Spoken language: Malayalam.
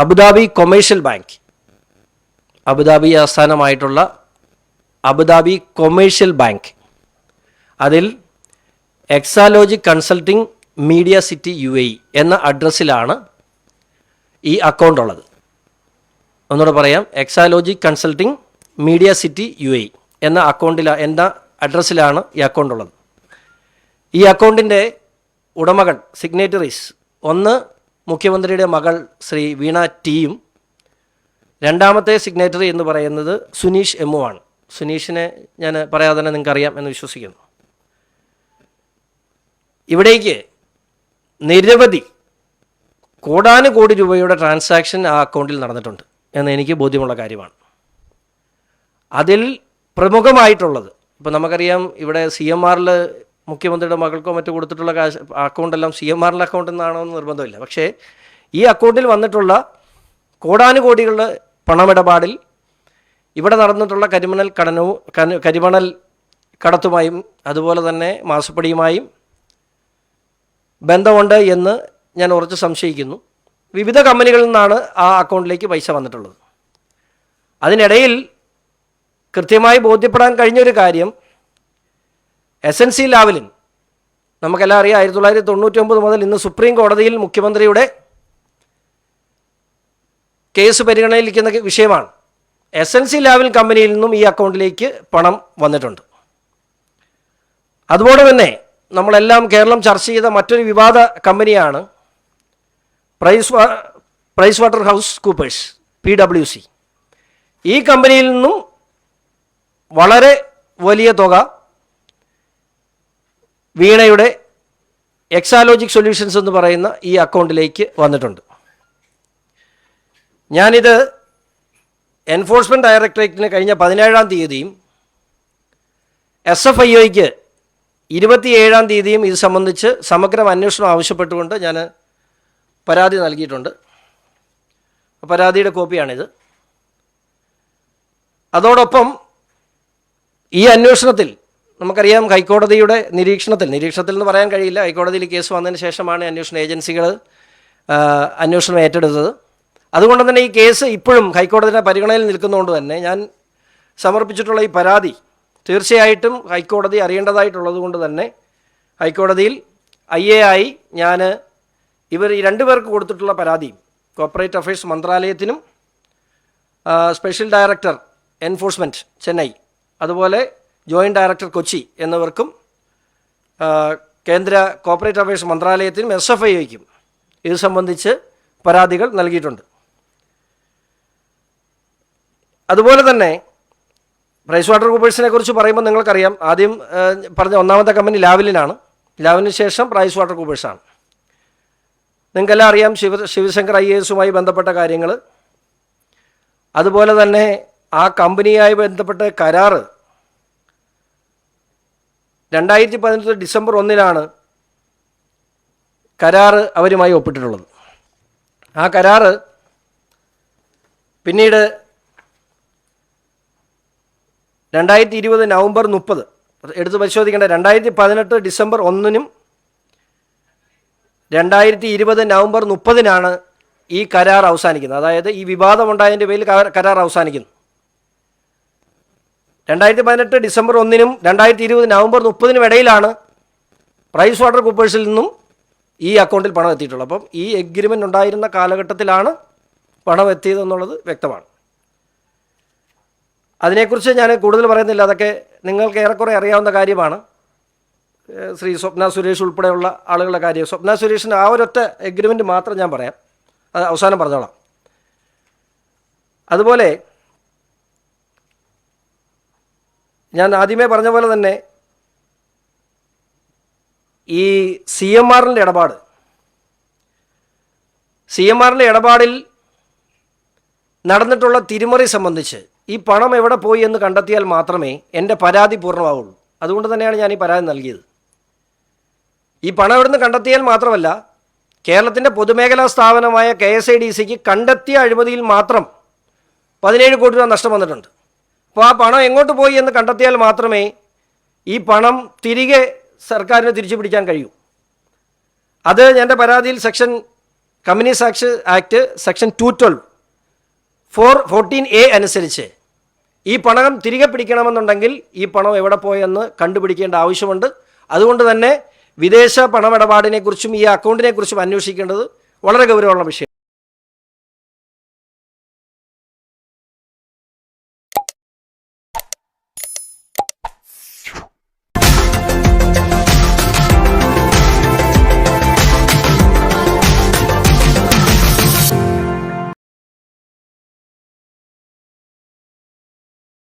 Abu Dhabi commercial bank. Abu Dhabi ആസ്ഥാനമായിട്ടുള്ള Abu Dhabi commercial bank. അതിൽ Exalogic consulting media city U A എന്ന അഡ്രസ്സിലാണ് ഈ അക്കൗണ്ട് ഉള്ളത്. ഒന്നുകൂടെ പറയാം. Exalogic consulting media city U A എന്ന അക്കൗണ്ടിൽ എന്ന അഡ്രസ്സിലാണ് ഈ അക്കൗണ്ട് ഉള്ളത്. ഈ അക്കൗണ്ടിന്റെ ഉടമകൾ സിഗ്നേറ്ററീസ് ഒന്ന് മുഖ്യമന്ത്രിയുടെ മകൾ ശ്രീ വീണ ടിയും രണ്ടാമത്തെ സിഗ്നേറ്ററി എന്ന് പറയുന്നത് സുനീഷ് എമ്മു ആണ്. സുനീഷിനെ ഞാൻ പറയാതെ തന്നെ നിങ്ങൾക്ക് അറിയാം എന്ന് വിശ്വസിക്കുന്നു. ഇവിടേക്ക് നിരവധി കോടാനുകോടി രൂപയുടെ ട്രാൻസാക്ഷൻ ആ അക്കൗണ്ടിൽ നടന്നിട്ടുണ്ട് എന്ന് എനിക്ക് ബോധ്യമുള്ള കാര്യമാണ്. അതിൽ പ്രമുഖമായിട്ടുള്ളത് ഇപ്പോൾ നമുക്കറിയാം ഇവിടെ സി എം ആറിൽ മുഖ്യമന്ത്രിയുടെ മകൾക്കോ മറ്റോ കൊടുത്തിട്ടുള്ള കാശ് അക്കൗണ്ടെല്ലാം സി എം ആറിന്റെ അക്കൗണ്ട് എന്നാണോ എന്ന് നിർബന്ധമില്ല. പക്ഷേ ഈ അക്കൗണ്ടിൽ വന്നിട്ടുള്ള കോടാനുകോടികളുടെ പണമിടപാടിൽ ഇവിടെ നടന്നിട്ടുള്ള കരിമണൽ കടനവും കരിമണൽ കടത്തുമായും അതുപോലെ തന്നെ മാസപ്പടിയുമായും ബന്ധമുണ്ട് എന്ന് ഞാൻ ഉറച്ച് സംശയിക്കുന്നു. വിവിധ കമ്പനികളിൽ നിന്നാണ് ആ അക്കൗണ്ടിലേക്ക് പൈസ വന്നിട്ടുള്ളത്. അതിനിടയിൽ കൃത്യമായി ബോധ്യപ്പെടാൻ കഴിഞ്ഞൊരു കാര്യം എസ് എൻ സി ലാവലിൻ. നമുക്കെല്ലാം അറിയാം ആയിരത്തി തൊള്ളായിരത്തി തൊണ്ണൂറ്റി ഒമ്പത് മുതൽ ഇന്ന് സുപ്രീം കോടതിയിൽ മുഖ്യമന്ത്രിയുടെ കേസ് പരിഗണനയിലിരിക്കുന്ന വിഷയമാണ്. എസ് എൻ സി ലാവൽ കമ്പനിയിൽ നിന്നും ഈ അക്കൗണ്ടിലേക്ക് പണം വന്നിട്ടുണ്ട്. അതുപോലെ തന്നെ നമ്മളെല്ലാം കേരളം ചർച്ച ചെയ്ത മറ്റൊരു വിവാദ കമ്പനിയാണ് price Pricewaterhouse Coopers P W C. ഈ കമ്പനിയിൽ നിന്നും വളരെ വലിയ തുക വീണയുടെ എക്സാലോജിക് സൊല്യൂഷൻസ് എന്ന് പറയുന്ന ഈ അക്കൗണ്ടിലേക്ക് വന്നിട്ടുണ്ട്. ഞാനിത് എൻഫോഴ്സ്മെന്റ് ഡയറക്ടറേറ്റിന് കഴിഞ്ഞ പതിനേഴാം തീയതിയും എസ് എഫ് ഐ ഒയ്ക്ക് ഇരുപത്തിയേഴാം തീയതിയും ഇത് സംബന്ധിച്ച് സമഗ്രം അന്വേഷണം ആവശ്യപ്പെട്ടുകൊണ്ട് ഞാൻ പരാതി നൽകിയിട്ടുണ്ട്. പരാതിയുടെ കോപ്പിയാണിത്. അതോടൊപ്പം ഈ അന്വേഷണത്തിൽ നമുക്കറിയാം ഹൈക്കോടതിയുടെ നിരീക്ഷണത്തിൽ നിരീക്ഷണത്തിൽ എന്ന് പറയാൻ കഴിയില്ല. ഹൈക്കോടതിയിൽ കേസ് വന്നതിന് ശേഷമാണ് അന്വേഷണ ഏജൻസികൾ അന്വേഷണം ഏറ്റെടുത്തത്. അതുകൊണ്ട് തന്നെ ഈ കേസ് ഇപ്പോഴും ഹൈക്കോടതിയുടെ പരിഗണനയിൽ നിൽക്കുന്നതുകൊണ്ട് തന്നെ ഞാൻ സമർപ്പിച്ചിട്ടുള്ള ഈ പരാതി തീർച്ചയായിട്ടും ഹൈക്കോടതി അറിയേണ്ടതായിട്ടുള്ളത് കൊണ്ട് തന്നെ ഹൈക്കോടതിയിൽ ഐ എ ആയി ഞാൻ ഇവർ ഈ രണ്ടുപേർക്ക് കൊടുത്തിട്ടുള്ള പരാതി കോർപ്പറേറ്റ് അഫയേഴ്സ് മന്ത്രാലയത്തിനും സ്പെഷ്യൽ ഡയറക്ടർ എൻഫോഴ്സ്മെന്റ് ചെന്നൈ അതുപോലെ ജോയിന്റ് ഡയറക്ടർ കൊച്ചി എന്നിവർക്കും കേന്ദ്ര കോപ്പറേറ്റ് അഫയേഴ്സ് മന്ത്രാലയത്തിനും എസ് എഫ് ഐക്കും ഇത് സംബന്ധിച്ച് പരാതികൾ നൽകിയിട്ടുണ്ട്. അതുപോലെ തന്നെ പ്രൈസ് വാട്ടർ കൂപ്പേഴ്സിനെ കുറിച്ച് പറയുമ്പോൾ നിങ്ങൾക്കറിയാം ആദ്യം പറഞ്ഞ ഒന്നാമത്തെ കമ്പനി ലാവലിനാണ്. ലാവലിന് ശേഷം പ്രൈസ് വാട്ടർ കൂപ്പേഴ്സാണ് നിങ്ങൾക്കെല്ലാം അറിയാം ശിവ ശിവശങ്കർ ഐ എസുമായി ബന്ധപ്പെട്ട കാര്യങ്ങൾ അതുപോലെ തന്നെ ആ കമ്പനിയായി ബന്ധപ്പെട്ട കരാറ് രണ്ടായിരത്തി പതിനെട്ട് ഡിസംബർ ഒന്നിനാണ് കരാറ് അവരുമായി ഒപ്പിട്ടിട്ടുള്ളത്. ആ കരാറ് പിന്നീട് രണ്ടായിരത്തി ഇരുപത് നവംബർ മുപ്പത് എടുത്ത് പരിശോധിക്കേണ്ട രണ്ടായിരത്തി പതിനെട്ട് ഡിസംബർ ഒന്നിനും രണ്ടായിരത്തി ഇരുപത് നവംബർ മുപ്പതിനാണ് ഈ കരാർ അവസാനിക്കുന്നത്. അതായത് ഈ വിവാദമുണ്ടായതിന്റെ പേരിൽ കരാർ- അവസാനിക്കുന്നു. രണ്ടായിരത്തി പതിനെട്ട് ഡിസംബർ ഒന്നിനും രണ്ടായിരത്തി ഇരുപത് നവംബർ മുപ്പതിനും ഇടയിലാണ് പ്രൈസ് വാട്ടർ കൂപ്പേഴ്സിൽ നിന്നും ഈ അക്കൗണ്ടിൽ പണം എത്തിയിട്ടുള്ളത്. അപ്പം ഈ എഗ്രിമെന്റ് ഉണ്ടായിരുന്ന കാലഘട്ടത്തിലാണ് പണം എത്തിയതെന്നുള്ളത് വ്യക്തമാണ്. അതിനെക്കുറിച്ച് ഞാൻ കൂടുതൽ പറയുന്നില്ല. അതൊക്കെ നിങ്ങൾക്ക് ഏറെക്കുറെ അറിയാവുന്ന കാര്യമാണ്. ശ്രീ സ്വപ്ന സുരേഷ് ഉൾപ്പെടെയുള്ള ആളുകളുടെ കാര്യം. സ്വപ്ന സുരേഷിന്റെ ആ ഒരൊറ്റ എഗ്രിമെന്റ് മാത്രം ഞാൻ പറയാം. അത് അവസാനം പറഞ്ഞോളാം. അതുപോലെ ഞാൻ ആദ്യമേ പറഞ്ഞ പോലെ തന്നെ ഈ സി എം ആറിന്റെ ഇടപാട് സി എം ആറിന്റെ ഇടപാടിൽ നടന്നിട്ടുള്ള തിരിമറി സംബന്ധിച്ച് ഈ പണം എവിടെ പോയി എന്ന് കണ്ടെത്തിയാൽ മാത്രമേ എന്റെ പരാതി പൂർണമാവുള്ളൂ. അതുകൊണ്ട് തന്നെയാണ് ഞാൻ ഈ പരാതി നൽകിയത്. ഈ പണം എവിടുന്ന് കണ്ടെത്തിയാൽ മാത്രമല്ല കേരളത്തിന്റെ പൊതുമേഖലാ സ്ഥാപനമായ കെ എസ് ഐ ഡി സിക്ക് കണ്ടെത്തിയ അഴിമതിയിൽ മാത്രം പതിനേഴ് കോടി രൂപ നഷ്ടം വന്നിട്ടുണ്ട്. അപ്പോൾ ആ പണം എങ്ങോട്ട് പോയി എന്ന് കണ്ടെത്തിയാൽ മാത്രമേ ഈ പണം തിരികെ സർക്കാരിന് തിരിച്ചു പിടിക്കാൻ കഴിയൂ. അത് എന്റെ പരാതിയിൽ section companies act act section two twelve four fourteen A അനുസരിച്ച് ഈ പണം തിരികെ പിടിക്കണമെന്നുണ്ടെങ്കിൽ ഈ പണം എവിടെ പോയെന്ന് കണ്ടുപിടിക്കേണ്ട ആവശ്യമുണ്ട്. അതുകൊണ്ട് തന്നെ വിദേശ പണമിടപാടിനെക്കുറിച്ചും ഈ അക്കൗണ്ടിനെക്കുറിച്ചും അന്വേഷിക്കേണ്ടത് വളരെ ഗൗരവമുള്ള വിഷയം.